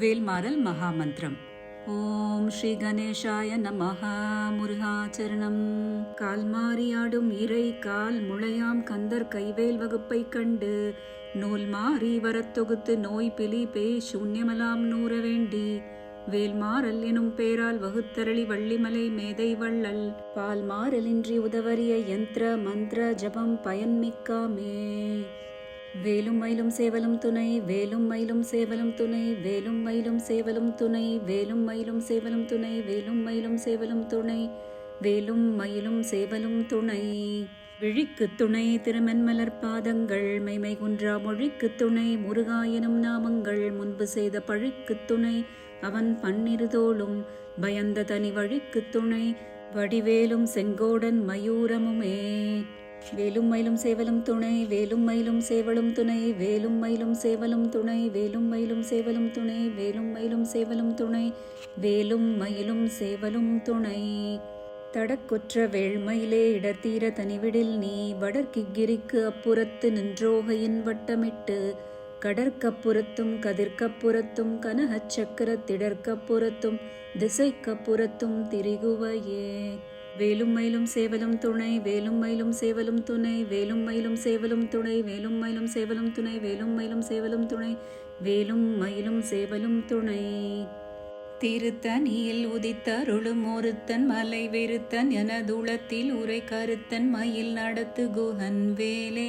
வேல்மாறல் மகாமந்திரம். ஓம் ஸ்ரீ கணேஷாய நமஹ. முருகாச்சரணம் கால் மாறியாடும் இறை கால் முளையாம் கந்தர் கைவேல் வகுப்பை கண்டு நூல் மாறி வரத் தொகுத்து நோய் பிலி பே சூன்யமலாம் நூற வேண்டி வேல்மாறல் எனும் பேரால் வகுத்தரளி வள்ளிமலை மேதை வள்ளல் பால் மாறலின்றி உதவறிய யந்திர மந்திர ஜபம் பயன்மிக்காமே வேலும் மயிலும் சேவலும் துணை வேலும் மயிலும் சேவலும் துணை வேலும் மயிலும் சேவலும் துணை வேலும் மயிலும் சேவலும் துணை வேலும் மயிலும் சேவலும் துணை வேலும் மயிலும் சேவலும் துணை. விழிக்கு துணை திருமென்மலர் பாதங்கள் மைமை குன்றா மொழிக்கு துணை முருகா எனும் நாமங்கள் முன்பு செய்த பழிக்கு துணை அவன் பன்னிருதோளும் பயந்த தனி வழிக்கு துணை வடிவேலும் செங்கோடன் மயூரமுமே. வேலும் மயிலும் சேவலும் துணை வேலும் மயிலும் சேவலும் துணை வேலும் மயிலும் சேவலும் துணை வேலும் மயிலும் சேவலும் துணை வேலும் மயிலும் சேவலும் துணை வேலும் மயிலும் சேவலும் துணை. தடக்குற்ற வேள்மயிலே இடத்தீர தனிவிடில் நீ வடர்க்கிகிரிக்கு அப்புறத்து நின்றோகையின் வட்டமிட்டு கடற்கப்புறத்தும் கதிர்க்கப்புறத்தும் கனகச் சக்கரத்திடற்கப்புறத்தும் திசைக்கப்புறத்தும் திரிகுவையே. வேலும் மயிலும் சேவலும் துணை வேலும் மயிலும் சேவலும் துணை வேலும் மயிலும் சேவலும் துணை வேலும் மயிலும் சேவலும் துணை வேலும் மயிலும் சேவலும் துணை வேலும் மயிலும் சேவலும் துணை. திருத்தனியில் உதித்தருளும் ஒருத்தன் மலை வெறுத்தன் எனதுளத்தில் உரை கருத்தன் மயில் நடத்து குஹன் வேலே.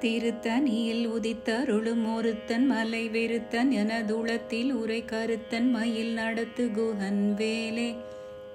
திருத்தனியில் உதித்தருளும் ஒருத்தன் மலை வெறுத்தன் எனதுளத்தில் உரை கருத்தன் மயில் நடத்து குகன் வேலே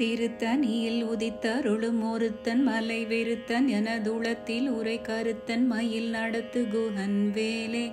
திருத்தனியில் உதித்தருளும் ஒருத்தன் மலை வெறுத்தன் எனதுளத்தில் உரை கருத்தன் மயில் நடத்து குஹன் வேலே.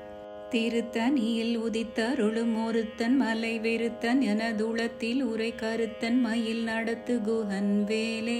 திருத்தனியில் உதித்தருளும் ஒருத்தன் மலை வெறுத்தன் எனதுளத்தில் உரை கருத்தன் மயில் நடத்து குஹன் வேலே.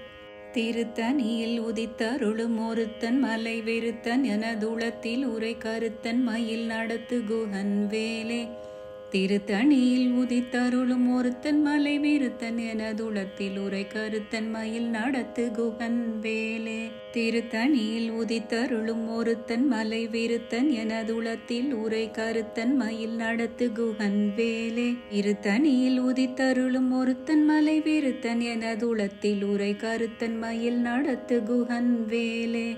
திருத்தனியில் உதித்தருளும் ஒருத்தன் மலை வெறுத்தன் எனதுளத்தில் உரை கருத்தன் மயில் நடத்து குஹன் வேலே. திருத்தணியில் உதித்தருளும் ஒருத்தன் மலை விருத்தன் எனதுளத்தில் உரை கருத்தன் மயில் நடத்து குகன் வேலே. திருத்தணியில் உதித்தருளும் ஒருத்தன் மலை விருத்தன் எனதுளத்தில் உரை கருத்தன் மயில் நடத்து குகன் வேலே. இருத்தணியில் உதித்தருளும் ஒருத்தன் மலை விருத்தன் எனதுளத்தில் உரை கருத்தன் மயில் நடத்து குகன் வேலே.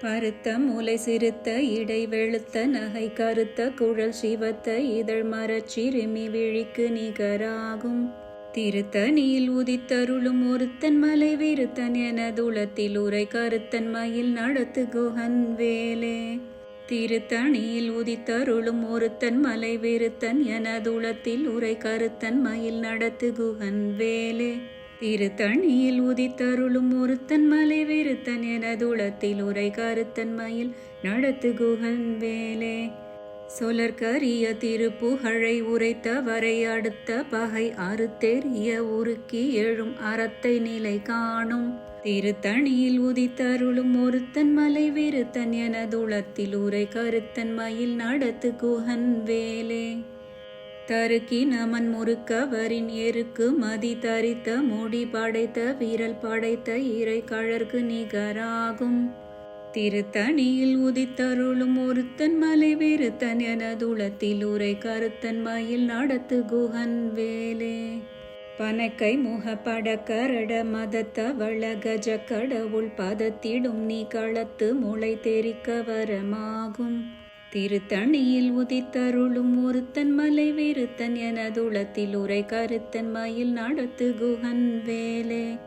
பருத்த மூளை சிறுத்த இடை வெளுத்த நகை கருத்த குழல் சிவத்த இதழ் மரச்சிறுமி விழிக்கு நிகராகும். திருத்தணியில் உதித்தருளும் ஒருத்தன் மலை விருத்தன் என துளத்தில் உரை கருத்தன் மயில் நடத்து குஹன் வேலே. திருத்தணியில் உதித்தருளும் ஒருத்தன் மலை விருத்தன் என துளத்தில் உரை கருத்தன் மயில் நடத்து குஹன் வேலே. திருத்தணியில் உதித்தருளும் ஒருத்தன் மலை வெறுத்தன் எனதுளத்தில் உரை கருத்தன் மயில் நடத்து குகன் வேலே. சொலர்கரிய திருப்புகழை உரைத்த வரை அடுத்த பகை அறுத்தெறிய உருக்கி எழும் அறத்தை நிலை காணும். திருத்தணியில் உதித்தருளும் ஒருத்தன் மலை விருத்தன் எனதுளத்தில் உரை கருத்தன் மயில் நடத்து குகன் வேலே. தருக்கி நமன் முறுக்கவரின் எருக்கு மதி தரித்த முடி படைத்த வீரல் படைத்த இறை கழற்கு நிகராகும். திருத்தணியில் உதித்தருளும் ஒருத்தன் மலை விருத்தன் எனதுளத்தில் உரை கருத்தன் மயில் நடத்து குகன் வேலே. பனக்கை முகப்பட கரட மதத்த வளகஜ கடவுள் பதத்திடும் நீ களத்து முளை தெரிக்க வரமாகும். திருத்தணியில் உதித்தருளும் ஒருத்தன் மலை வெறுத்தன் எனதுளத்தில் உரை கருத்தன் மயில் நடத்து குஹன் வேலே.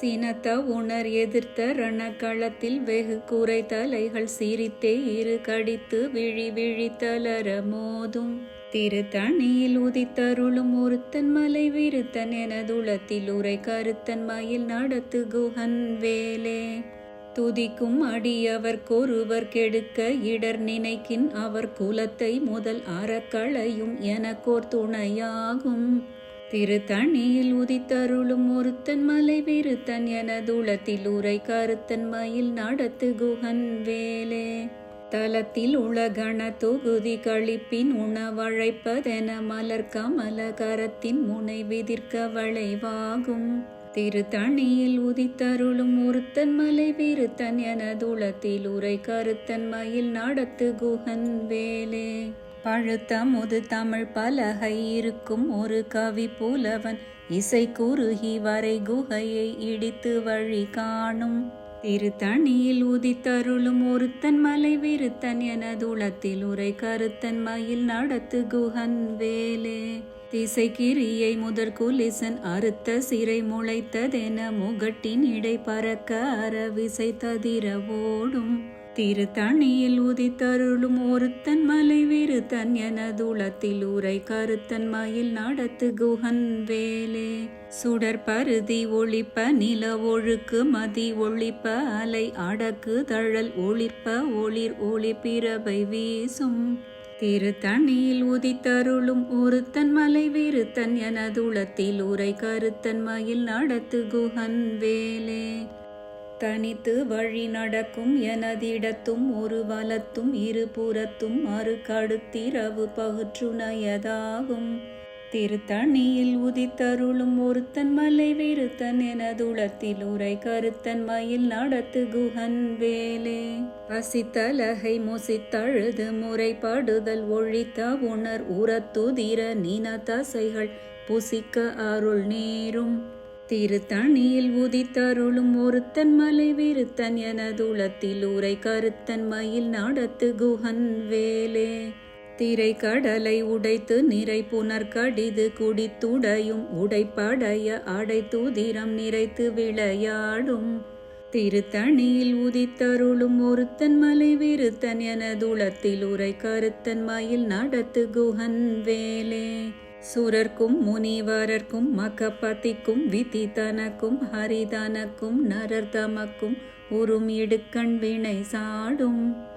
சினத்த உணர் எதிர்த்த ரணக்களத்தில் வெகு குறை தலைகள் சிரித்தே இரு கடித்து விழி விழித்தலர மோதும். திருத்தணியில் உதித்தருளும் ஒருத்தன் மலை விருத்தன் எனதுளத்தில் உரை கருத்தன் மயில் நடத்து குகன் வேலே. துதிக்கும் அடியவர்க்கொருவர் கெடுக்க இடர் நினைக்கின் அவர் குலத்தை முதல் அறக்களையும் எனக்கோர் துணையாகும். திருத்தணியில் உதித்தருளும் ஒருத்தன் மலை விருத்தன் எனதுளத்தில் உரை கருத்தன் மயில் நடத்து குஹன் வேலே. தலத்தில் உலகண தொகுதி கழிப்பின் உணவழைப்பதென மலர் கமல கரத்தின் முனை விதிர்க்க வளைவாகும். திருத்தணியில் உதித்தருளும் ஒருத்தன் மலை விருத்தன் எனதுளத்தில் உரை கருத்தன் மயில் நடத்து குகன் வேலே. பழுத்த முது தமிழ் பலகை இருக்கும் ஒரு கவி புலவன் இசை குறுகி வரை குகையை இடித்து வழி காணும். திருத்தணியில் உதித்தருளும் ஒருத்தன் மலை விருத்தன் எனதுளத்தில் உரை கருத்தன் மயில் நடத்து குகன் வேலே. திசை கிரியை முதற் குலிசன் அறுத்த சிறை முளைத்ததென முகட்டின் இடை பறக்க அறவிசை ததிர ஓடும் திருத்தணியில் உதித்தருளும் ஒருத்தன் மலை விருத்தன் எனதுளத்தில் உரை கருத்தன் மயில் நடத்து குஹன் வேலே. சுடர் பருதி ஒளிப்ப நில ஒழுக்கு மதி ஒளிப்ப அலை அடக்கு தழல் ஒளிர்ப்ப ஒளிர் ஒளி பிறபை வீசும். திருத்தணியில் உதித்தருளும் ஒருத்தன் மலை விருத்தன் எனதுளத்தில் உரை கருத்தன் மயில் நடத்து குஹன் வேலே. தனித்து வழி நடக்கும் எனதிடத்தும் ஒரு வலத்தும் இருபுறத்தும் மறு கடுத்திரவு பகுற்றுணையதாகும். திருத்தணியில் உதித்தருளும் ஒருத்தன் மலை விருத்தன் எனதுளத்தில் உரை கருத்தன் மயில் நடத்து குஹன் வேலே. பசித்தலகை முசித்தழுது முறைப்படுதல் ஒழித்த உணர் உரத்துதிர நின தசைகள் புசிக்க அருள் நேரும். திருத்தணியில் உதித்தருளும் ஒருத்தன் மலை விருத்தன் எனதுளத்தில் உரை கருத்தன் மயில் நடத்து குஹன் வேலே. திரை கடலை உடைத்து நிறை புனர் கடிது குடித்துடையும் உடைப்படைய அடைத்துதிரம் நிறைத்து விளையாடும். திருத்தணியில் உதித்தருளும் ஒருத்தன் மலை விருத்தன் எனதுளத்தில் உரை கருத்தன் மயில் நடத்து குஹன் வேலே. சுரர்க்கும் முனிவரர்க்கும் மகபதிக்கும் விதி தனக்கும் ஹரிதனக்கும் நரர் தமக்கும் உறும் இடுக்கண் வினை சாடும்.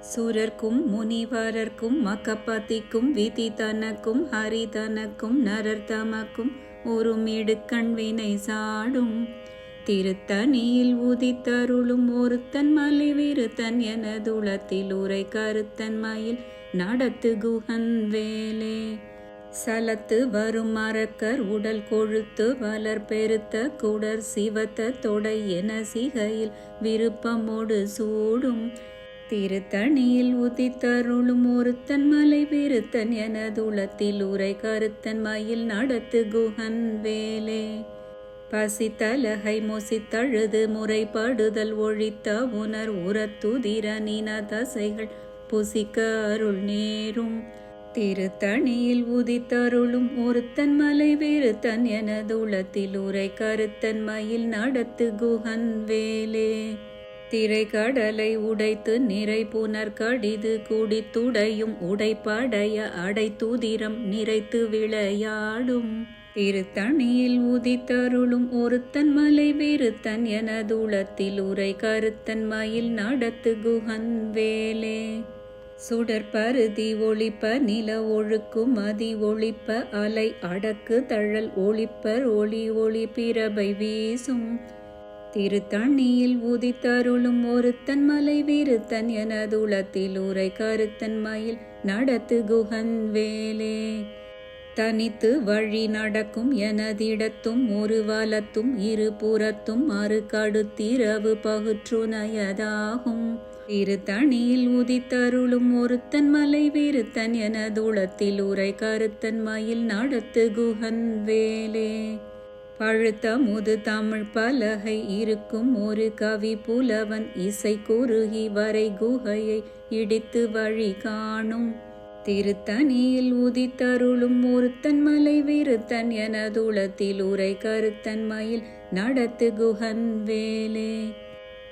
சுரர்க்கும் முனிவரர்க்கும் மகபதிக்கும் விதி தனக்கும் ஹரி தனக்கும் நரர் தமக்கும் ஒரு மிடுக்கண் வினை சாடும். திருத்தணியில் உதித்தருளும் ஒருத்தன் மலை விருத்தன் எனதுளத்தில் உரை கருத்தன் மயில் நடத்து குஹன் வேலே. சலத்து வரும் மறக்கர் உடல் கொழுத்து வளர் பெருத்த குடர் சிவத்த தொடை என சிகையில் விருப்பமோடு சூடும். திருத்தணியில் உதித்தருளும் ஒருத்தன் மலை பெருத்தன் எனதுளத்தில் உரை கருத்தன் மயில் நடத்து குஹன் வேலே. பசித்தலகை மொசித்தழுது முறைப்படுதல் ஒழித்த உணர் உரத்துதிர நின தசைகள் புசிக்க அருள் நேரும். திருத்தணியில் உதித்தருளும் ஒருத்தன் மலை வேறுத்தன் எனதுளத்தில் உரை கருத்தன் மயில் நடத்து குஹன் வேலே. திரை கடலை உடைத்து நிறை புனர் கடிது குடித்துடையும் உடைப்படைய அடைத்துதிரம் நிறைத்து விளையாடும். திருத்தணியில் உதித்தருளும் ஒருத்தன் மலை விருத்தன் எனதுளத்தில் உரை கருத்தன் மயில் நடத்து குகன் வேலே. சுடற்பருதி ஒளிப்ப நில ஒழுக்கும் மதி ஒளிப்ப அலை அடக்கு தழல் ஒளிப்பர் ஒளி ஒளி பிறபை வீசும். திருத்தணியில் உதித்தருளும் ஒருத்தன் மலை விருத்தன் எனதுளத்தில் உரை கருத்தன் மயில் நடத்து குகன் வேலே. தனித்து வழி நடக்கும் எனதிடத்தும் ஒரு வலத்தும் இரு புறத்தும் மறு கடுத்திரவு பகுற்றுணையதாகும். திருத்தணியில் உதித்தருளும் ஒருத்தன் மலை விருத்தன் எனதுளத்தில் உரை கருத்தன் மயில் நடத்து குகன் வேலே. பழுத்த முது தமிழ் பலகை இருக்கும் ஒரு கவி புலவன் இசை குறுகி வரை குகையை இடித்து வழி காணும். திருத்தணியில் உதித்தருளும் ஒருத்தன் மலை விருத்தன் எனதுளத்தில் உரை கருத்தன் மயில் நடத்து குகன் வேலே.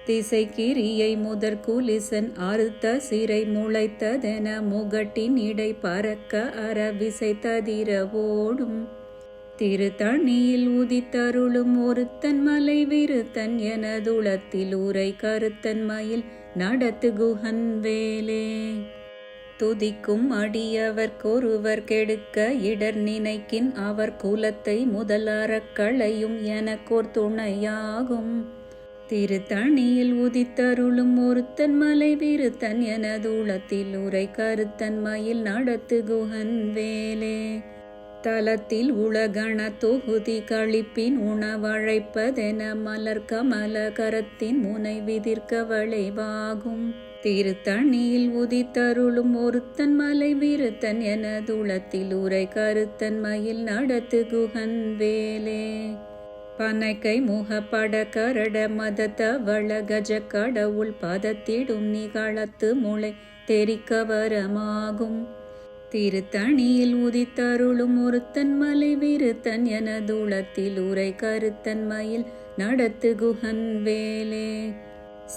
திசை கிரியை முதற் குலிசன் அறுத்த சிறை முளைத்ததென முகட்டின் இடை பறக்க அறவிசை ததிர ஓடும். திருத்தணியில் உதித்தருளும் ஒருத்தன் மலை விருத்தன் எனதுளத்தில் உரை கருத்தன் மயில் நடத்து குஹன் வேலே. துதிக்கும் அடியவர்க்கொருவர் கெடுக்க இடர் நினைக்கின் அவர் குலத்தை முதலறக்களையும் எனக்கோர் துணையாகும். திருத்தணியில் உதித்தருளும் ஒருத்தன் மலை விருத்தன் எனதுளத்தில் உரை கருத்தன் மயில் நடத்து குஹன் வேலே. தலத்தில் உலகண தொகுதி கழிப்பின் உணவழைப்பதென மலர் கமல கரத்தின் முனை விதிர்க்க வளைவாகும் திருத்தணியில் உதித்தருளும் ஒருத்தன் மலை விருத்தன் எனதுளத்தில் உரை கருத்தன் மயில் நடத்து குகன் வேலே. பனைக்கை முகப்பட கரட மதத்த வள கஜ கடவுள் பதத்திடும் நிகழத்து முளை தெரிக்க வரமாகும் திருத்தணியில் உதித்தருளும் ஒருத்தன் மலை விருத்தன் எனதுளத்தில் உரை கருத்தன் மயில் நடத்து குகன் வேலே.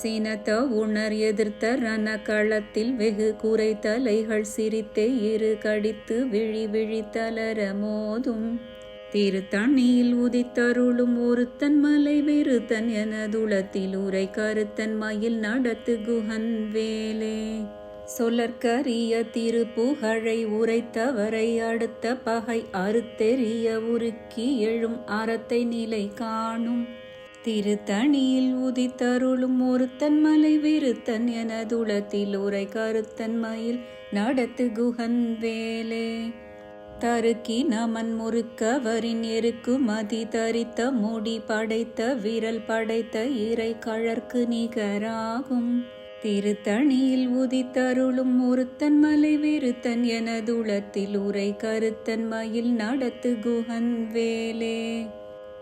சினத்த உணர் எதிர்த்த ரண களத்தில் வெகு குறை தலைகள் சிரித்தே இரு கடித்து விழி விழி தளர மோதும். திருத்தணியில் உதித்தருளும் ஒருத்தன் மலை விருத்தன் எனதுளத்தில் உரை கருத்தன் மயில் நடத்து குகன் வேலே. சொலற்கரிய திருப்புகழை உரைத்தவரை அடுத்த பகை அறுத்தெறிய உருக்கி எழும் அறத்தை நிலை காணும். திருத்தணியில் உதித்தருளும் ஒருத்தன் மலை விருத்தன் என துளத்தில் உரை கருத்தன் மயில் நடத்து குகன் வேலே. தருக்கி நமன் முறுக்கவரின் எருக்கு மதி தரித்த முடி படைத்த விரல் படைத்த இறை கழற்கு நிகராகும். திருத்தணியில் உதித்தருளும் ஒருத்தன் மலை வெறுத்தன் எனதுளத்தில் உரை கருத்தன் மயில் நடத்து குஹன் வேலே.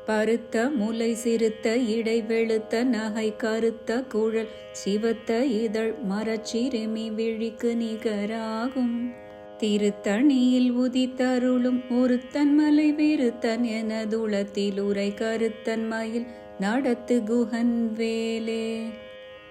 பருத்த முலை சிறுத்த இடை வெளுத்த நகை கருத்த குழல் சிவத்த இதழ் மரச்சிறுமி விழிக்கு நிகராகும். திருத்தணியில் உதித்தருளும் ஒருத்தன் மலை வெறுத்தன் எனதுளத்தில் உரை கருத்தன் மயில் நடத்து குஹன் வேலே.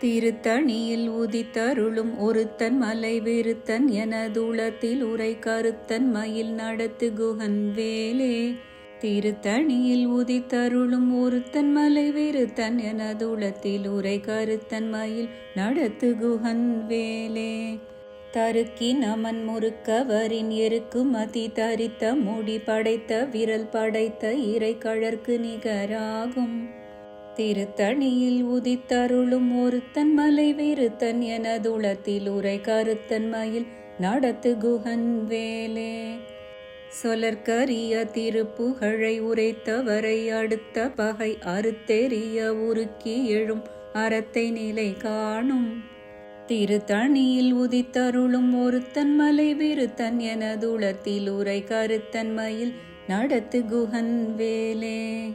திருத்தணியில் உதித்தருளும் ஒருத்தன் மலை விருத்தன் எனதுளத்தில் உரை கருத்தன் மயில் நடத்து குகன் வேலே. திருத்தணியில் உதித்தருளும் ஒருத்தன் மலை விருத்தன் எனதுளத்தில் உரை கருத்தன் மயில் நடத்து குகன் வேலே. தருக்கி நமன் முறுக்கவரின் எருக்கு மதி தரித்த முடி படைத்த விரல் படைத்த இறை கழற்கு நிகராகும். திருத்தணியில் உதித்தருளும் ஒருத்தன் மலை விருத்தன் எனதுளத்தில் உரை கருத்தன் மயில் நடத்து குகன் வேலே. சொலற்கரிய திருப்புகழை உரைத்தவரை அடுத்த பகை அறுத்தெறிய உருக்கி எழும் அறத்தை நிலை காணும். திருத்தணியில் உதித்தருளும் ஒருத்தன் மலை விருத்தன் எனதுளத்தில் உரை கருத்தன் மயில் நடத்து குகன் வேலே.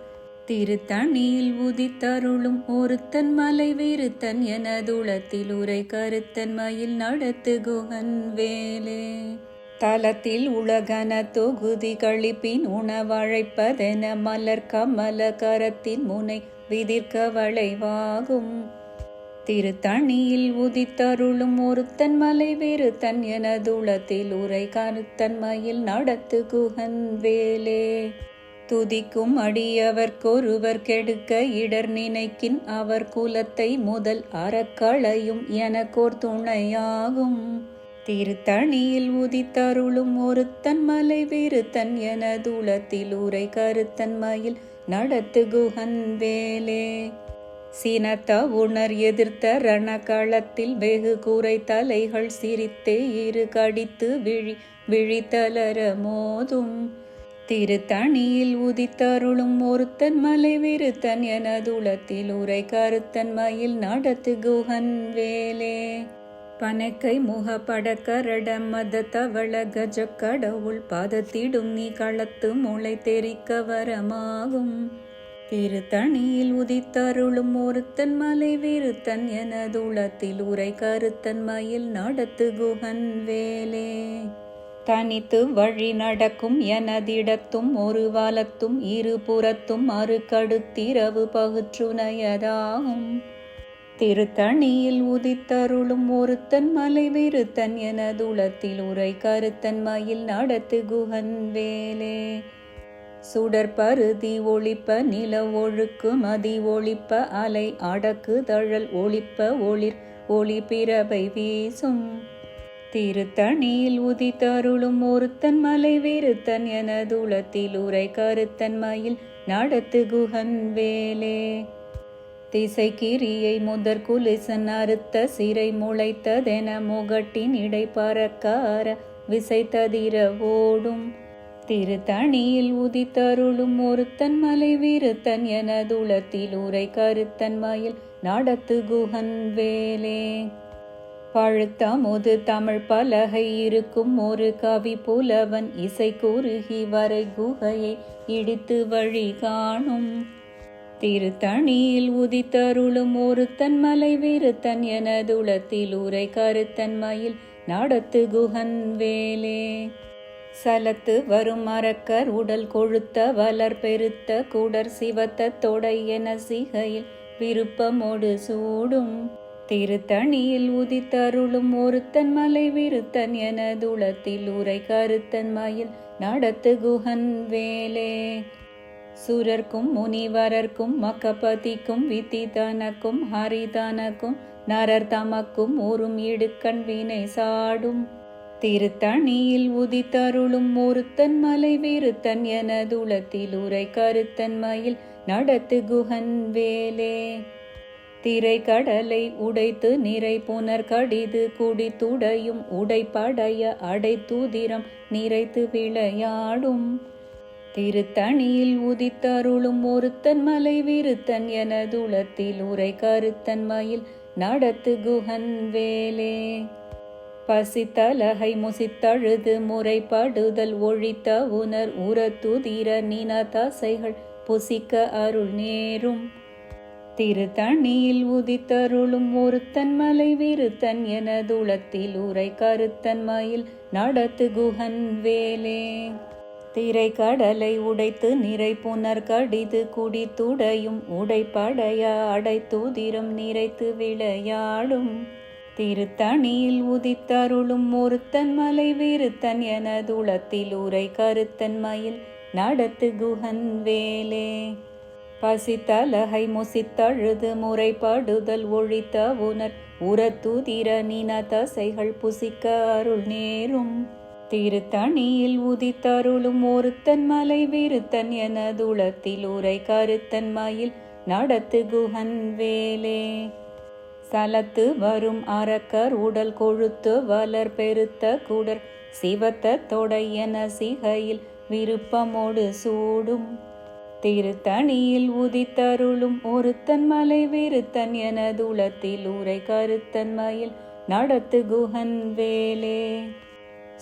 திருத்தணியில் உதித்தருளும் ஒருத்தன் மலை விருத்தன் எனதுளத்தில் உரை கருத்தன் மயில் நடத்து குகன் வேலே. தலத்தில் உலகன தொகுதி கழிப்பின் உணவழைப்பதென மலர் கமல கரத்தின் முனை விதிர்க்க வளைவாகும். திருத்தணியில் உதித்தருளும் ஒருத்தன் மலை விருத்தன் எனதுளத்தில் உரை கருத்தன் மயில் நடத்து குகன் வேலே. துதிக்கும் அடியவர்க்கொருவர் கெடுக்க இடர் நினைக்கின் அவர் குலத்தை முதல் அறக்களையும் எனக்கோர் துணையாகும். திருத்தணியில் உதித்தருளும் ஒருத்தன் மலை விருத்தன் என தூளத்தில் உரை கருத்தன் மயில் நடத்து குகன் வேலே. சினத்த உணர் எதிர்த்த ரணகளத்தில் வெகு கூரை தலைகள் சிரித்தே இரு கடித்து விழி விழித்தலர மோதும். திருத்தணியில் உதித்தருளும் ஒருத்தன் மலை விருத்தன் எனதுளத்தில் உரை கருத்தன் மயில் நடத்து குகன் வேலே. பனைக்கை முகப்பட கரட மத தவள கஜ கடவுள் பதத்திடும் நீ களத்து முளை தெரிக்க வரமாகும். திருத்தணியில் உதித்தருளும் ஒருத்தன் மலை விருத்தன் எனதுளத்தில் உரை கருத்தன் மயில் நடத்து குகன் வேலே. தனித்து வழி நடக்கும் எனதிடத்தும் ஒரு வாலத்தும் இருபுறத்தும் அறுகடுத்திரவு பகுற்றுணையதாகும். திருத்தணியில் உதித்தருளும் ஒருத்தன் மலை விருத்தன் எனதுளத்தில் உரை கருத்தன் மயில் நடத்து குகன் வேலே. சுடற்பருதி பருதி ஒளிப்ப நில ஒழுக்கு மதி ஒளிப்ப அலை அடக்கு தழல் ஒளிப்ப ஒளிர் ஒளி பிறவை வீசும். திருத்தணியில் உதித்தருளும் ஒருத்தன் மலை விருத்தன் எனதுளத்தில் உரை கருத்தன் மயில் நடத்து குகன் வேலே. திசை கிரியை முதற் குலிசன் அறுத்த சிறை முளைத்ததென முகட்டின் இடை பறக்கார விசைத்ததிர ஓடும் திருத்தணியில் உதித்தருளும் ஒருத்தன் மலை விருத்தன் எனதுளத்தில் உரை கருத்தன் மயில் நடத்து குகன் வேலே. பழுத்தமுது தமிழ் பலகை இருக்கும் ஒரு கவி புலவன் இசை கூறுகி வரை குகையை இடித்து வழி காணும். திருத்தணியில் உதித்தருளும் ஒருத்தன் மலை விருத்தன் எனதுளத்தில் உரை கருத்தன் மயில் நடத்து குகன் வேலே. சலத்து வரும் மரக்கர் உடல் கொழுத்த வளர் பெருத்த குடர் சிவத்த தொடை என சிகையில் விருப்பமோடு சூடும். திருத்தணியில் உதித்தருளும் ஒருத்தன் மலை விருத்தன் எனதுளத்தில் உரை கருத்தன் மயில் நடத்து குகன் வேலே. சுரர்க்கும் முனிவரர்க்கும் மக்கபதிக்கும் வித்திதனக்கும் ஹரிதனக்கும் நரர் தமக்கும் ஊரும் இடுக்கண் வினை சாடும். திருத்தணியில் உதித்தருளும் ஒருத்தன் மலை விருத்தன் எனதுளத்தில் உரை கருத்தன் மயில் நடத்து குகன் வேலே. திரை கடலை உடைத்து நிறை புனர் கடிது குடித்துடையும் உடைப்படைய அடை நிறைத்து விளையாடும். திருத்தணியில் உதித்தருளும் ஒருத்தன் மலை விருத்தன் எனதுளத்தில் உரை கருத்தன் மயில் நடத்து குஹன் வேலே. பசித்தலகை முசித்தழுது முறைப்படுதல் ஒழித்த உணர் உரத்துதிர நின தசைகள் புசிக்க அருள் நேரும். திருத்தணியில் உதித்தருளும் ஒருத்தன் மலை விருத்தன் எனதுளத்தில் உரை கருத்தன் மயில் நடத்து குகன் வேலே. திரை கடலை உடைத்து நிறை புனர் கடிது குடி துடையும் உடைப்படைய அடைத்துதிரம் நிறைத்து விளையாடும். திருத்தணியில் உதித்தருளும் ஒருத்தன் மலை விருத்தன் எனதுளத்தில் உரை கருத்தன் மயில் நடத்து குகன் வேலே. பசித்தலகை முசித்தழுது முறைப்படுதல் ஒழித்த உணர் உரத்துதிர நின தசைகள் புசிக்க அருள் நேரும். திருத்தணியில் உதித்தருளும் ஒருத்தன் மலை விருத்தன் எனதுளத்தில் உரை கருத்தன் மயில் நடத்து குகன் வேலே. சலத்து வரும் அரக்கர் உடல் கொழுத்து வளர் பெருத்த குடர் சிவத்த தொடையன சிகையில் விருப்பமோடு சூடும். திருத்தணியில் உதித்தருளும் ஒருத்தன் மலை விருத்தன் எனதுளத்தில் உரை கருத்தன் மயில் நடத்து குஹன் வேலே.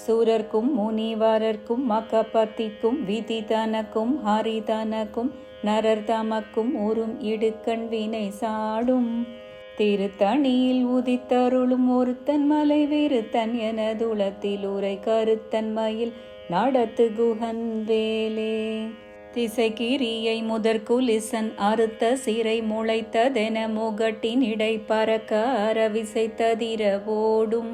சூரர்க்கும் முனிவரர்க்கும் மக்கப்பத்திக்கும் விதி தனக்கும் ஹரி தனக்கும் நரர் தமக்கும் உறும் இடுக்கண் வினை சாடும். திருத்தணியில் உதித்தருளும் ஒருத்தன் மலை விருத்தன் எனதுளத்தில் உரை கருத்தன் மயில் நடத்து குஹன் வேலே. திசைகிரியை முதற் குலிசன் அறுத்த சிறை முளைத்ததென முகட்டின் இடை பறக்க அரவிசைத்ததிரவோடும்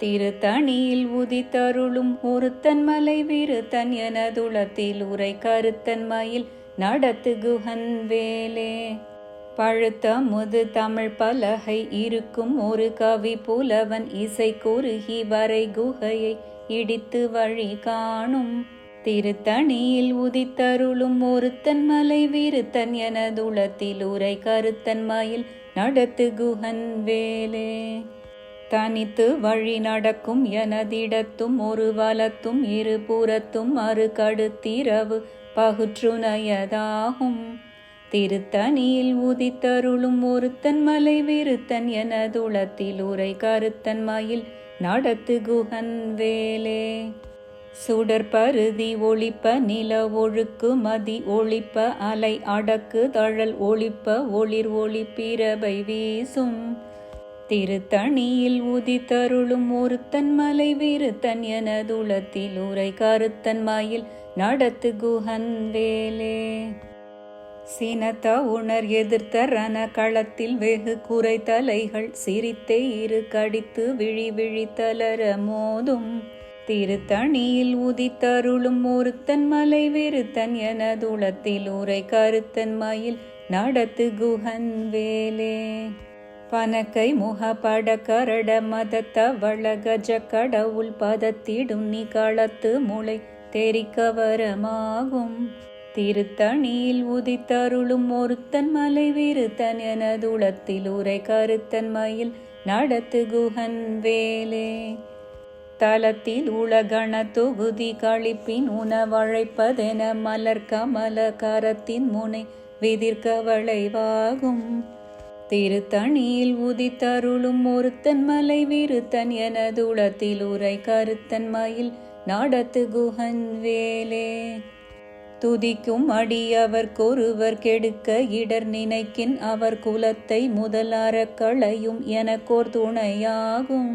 திருத்தணியில் உதித்தருளும் ஒருத்தன் மலை விருத்தன் எனதுளத்தில் உரை கருத்தன் மயில் நடத்து குஹன் வேலே. பழுத்த முது தமிழ் பலகை இருக்கும் ஒரு கவி புலவன் இசை குறுகி வரை குகையை இடித்து வழி காணும். திருத்தணியில் உதித்தருளும் ஒருத்தன் மலை விருத்தன் எனதுளத்தில் உரை கருத்தன் மயில் நடத்து குஹன் வேலே. தனித்து வழி நடக்கும் எனதிடத்தும் ஒரு வலத்தும் இருபுறத்தும் மறு கடுத்திரவு பகுற்றுணையதாகும். திருத்தணியில் உதித்தருளும் ஒருத்தன் மலை விருத்தன் எனதுளத்தில் உரை கருத்தன் மயில் நடத்து குஹன் வேலே. சுடற்பருதி ஒளிப்ப நில ஒழுக்கு மதி ஒளிப்ப அலை அடக்கு தழல் ஒளிப்ப ஒளிர் ஒளி பிறபை வீசும். திருத்தணியில் உதித்தருளும் ஒருத்தன் மலை விருத்தன் எனதுளத்தில் உரை கருத்தன் மயில் நடத்து குஹன் வேலே. சினத்த உணர் எதிர்த்த ரண களத்தில் வெகு குறை தலைகள் சிரித்தே இரு கடித்து விழி விழி தளர மோதும். திருத்தணியில் உதித்தருளும் ஒருத்தன் மலை விருத்தன் எனதுளத்தில் உரை கருத்தன் மயில் நடத்து குஹன் வேலே. பனக்கை முகப்பட கரட மதத்த வளகஜ கடவுள் பதத்திடும் நீ களத்து முளை தெரிக்கவரமாகும் திருத்தணியில் உதித்தருளும் ஒருத்தன் மலை விருத்தன் எனதுளத்தில் உரை கருத்தன் மயில் நடத்து குஹன் வேலே. தலத்தில் உலகண தொகுதி கழிப்பின் உணவழைப்பதென மலர் கமல கரத்தின் முனை விதிர்க்க வளைவாகும் திருத்தணியில் உதித்தருளும் ஒருத்தன் மலை விருத்தன் எனதுளத்தில் உரை கருத்தன் மயில் நடத்து குஹன் வேலே. துதிக்கும் அடியவர்க்கொருவர் கெடுக்க இடர் நினைக்கின் அவர் குலத்தை முதலார களையும் எனக்கோர் துணையாகும்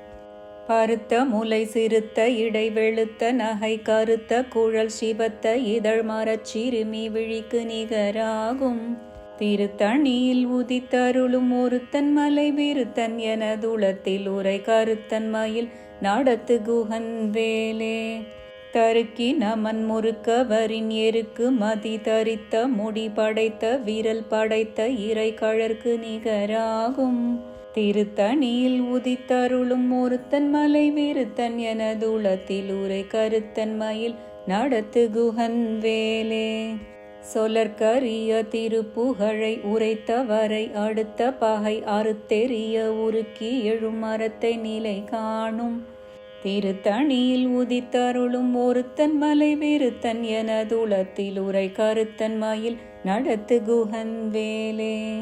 பருத்த முலை சிறுத்த இடை வெளுத்த நகை கருத்த குழல் சிவத்த இதழ் மரச் சிறுமி விழிக்கு நிகராகும். திருத்தணியில் உதித்தருளும் ஒருத்தன் மலை விருத்தன் எனதுளத்தில் உரை கருத்தன் மயில் நடத்து குஹன் வேலே. தருக்கி நமன் முறுக்கவரின் எருக்கு மதி தரித்த முடி படைத்த விரல் படைத்த இறை கழற்கு நிகராகும். திருத்தணியில் உதித்தருளும் ஒருத்தன் மலை விருத்தன் எனதுளத்தில் உரை கருத்தன் மயில் நடத்து குஹன் வேலே. சொலற்கரிய திருப்புகழை உரைத்தவரை அடுத்த பகை அறுத்தெறிய உருக்கி எழும் மரத்தை நிலை காணும். திருத்தணியில் உதித்தருளும் ஒருத்தன் மலை விருத்தன் எனதுளத்தில் உரை கருத்தன் மயில் நடத்து குஹன் வேலே.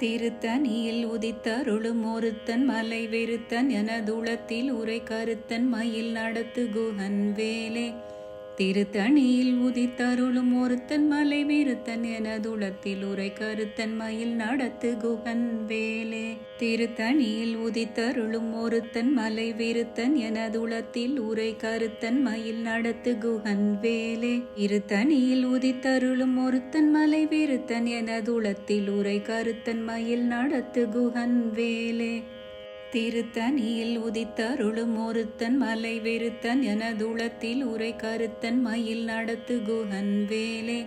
திருத்தணியில் உதித்தருளும் ஒருத்தன் மலை வெறுத்தன் எனதுளத்தில் உரை கருத்தன் மயில் நடத்து குகன் வேலே. திருத்தணியில் உதித்தருளும் ஒருத்தன் மலை விருத்தன் எனதுளத்தில் உரை கருத்தன் மயில் நடத்து குகன் வேலே. திருத்தணியில் உதித்தருளும் ஒருத்தன் மலை விருத்தன் எனதுளத்தில் உரை கருத்தன் மயில் நடத்து குகன் வேலே. இருத்தணியில் உதித்தருளும் ஒருத்தன் மலை விருத்தன் எனதுளத்தில் உரை கருத்தன் மயில் நடத்து குகன் வேலே. திருத்தனியில் உதித்தருளும் ஒருத்தன் மலை வெறுத்தன் எனதுளத்தில் உரை கருத்தன் மயில் நடத்து குகன் வேலே.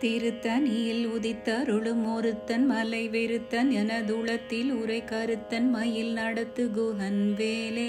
திருத்தனியில் உதித்தருளும் ஒருத்தன் மலை வெறுத்தன் எனதுளத்தில் உரை கருத்தன் மயில் நடத்து குகன் வேலே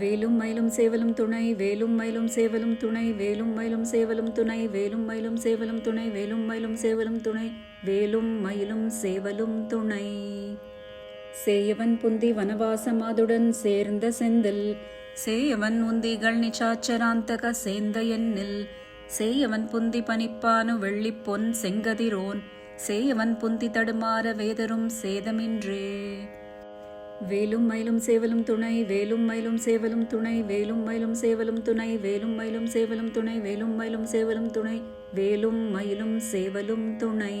வேலும் மயிலும் சேவலும் துணை வேலும் மயிலும் சேவலும் துணை வேலும் மயிலும் சேவலும் துணை வேலும் மயிலும் சேவலும் துணை வேலும் மயிலும் சேவலும் துணை வேலும் மயிலும் சேவலும் துணை. சேயவன் புந்தி வனவாசமாதுடன் சேர்ந்த செந்தில் சேயவன் உந்திகள் நிச்சாச்சராந்தக சேந்த எண்ணில் சேயவன் புந்தி பனிப்பானு வெள்ளிப்பொன் செங்கதிரோன் சேயவன் புந்தி தடுமாற வேதரும் சேதமின்றே. வேலும் மயிலும் சேவலும் துணை வேலும் மயிலும் சேவலும் துணை வேலும் மயிலும் சேவலும் துணை வேலும் மயிலும் சேவலும் துணை வேலும் மயிலும் சேவலும் துணை வேலும் மயிலும் சேவலும் துணை.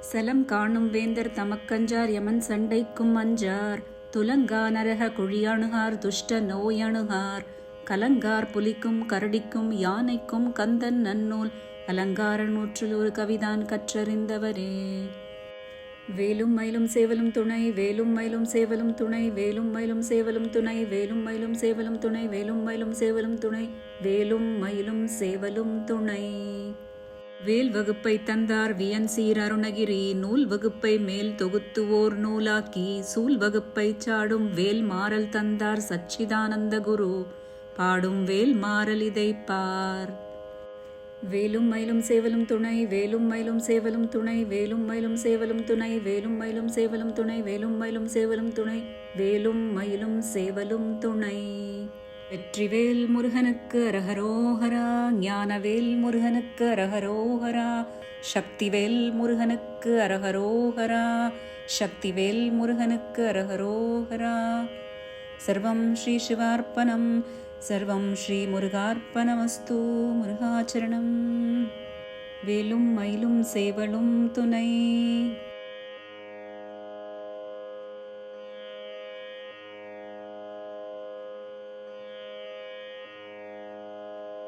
சலம் காணும் வேந்தர் தமக்கஞ்சார் யமன் சண்டைக்கும் அஞ்சார். துலங்கா நரக குழியணுகார் துஷ்ட நோயணுகார். கலங்கார் புலிக்கும் கரடிக்கும் யானைக்கும் கந்தன் நன்னூல். அலங்கார நூற்றில் ஒரு கவிதான் கற்றறிந்தவரே. வேலும் மயிலும் சேவலும் துணை வேலும் மயிலும் சேவலும் துணை வேலும் மயிலும் சேவலும் துணை வேலும் மயிலும் சேவலும் துணை வேலும் மயிலும் சேவலும் துணை வேலும் மயிலும் சேவலும் துணை. வேல் வகுப்பை தந்தார் வியன் சீர் அருணகிரி நூல் வகுப்பை மேல் தொகுத்துவோர் நூலாக்கி சூல் வகுப்பை சாடும் வேல் மாறல் தந்தார் சச்சிதானந்த குரு பாடும் வேல் மாறல் இதை பார் வேலும் மயிலும் சேவலும் துணை வேலும் மயிலும் சேவலும் துணை வேலும் மயிலும் சேவலும் துணை வேலும் மயிலும் சேவலும் துணை வேலும் மயிலும் சேவலும் துணை வேலும் மயிலும் சேவலும் துணை. வெற்றிவேல் முருகனுக்கு அரஹரோஹரா ஞானவேல் முருகனுக்கு அரஹரோஹரா சக்திவேல் முருகனுக்கு அரஹரோஹரா சக்திவேல் முருகனுக்கு அரஹரோஹரா. சர்வம் ஸ்ரீ சிவார்ப்பணம். சர்வம் ஸ்ரீ முருகார்ப்பணமஸ்து முருகாச்சரணம். வேலும் மயிலும் சேவலும் துணை.